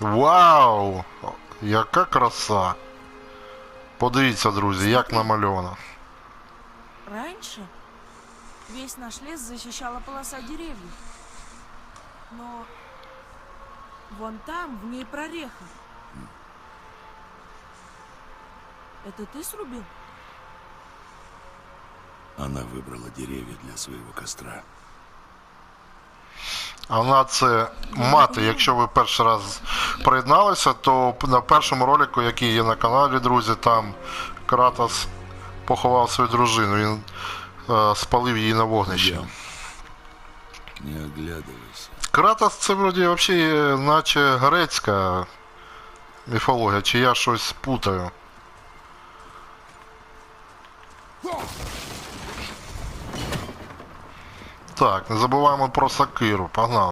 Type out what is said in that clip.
Вау! Яка краса! Подивіться, друзі, як намальовано. Раньше весь наш лес защищала полоса деревьев. Но вон там, в ней прореха. Это ты срубил? Она выбрала деревья для своего костра. А вона це мати. Якщо ви перший раз приєдналися, то на першому ролику, який є на каналі, друзі, там Кратос поховав свою дружину. Він е, спалив її на вогнищі. Не оглядывайся. Кратос це вроді взагалі наче грецька міфологія, чи я щось путаю. Так, не забуваємо про сакиру, погнали.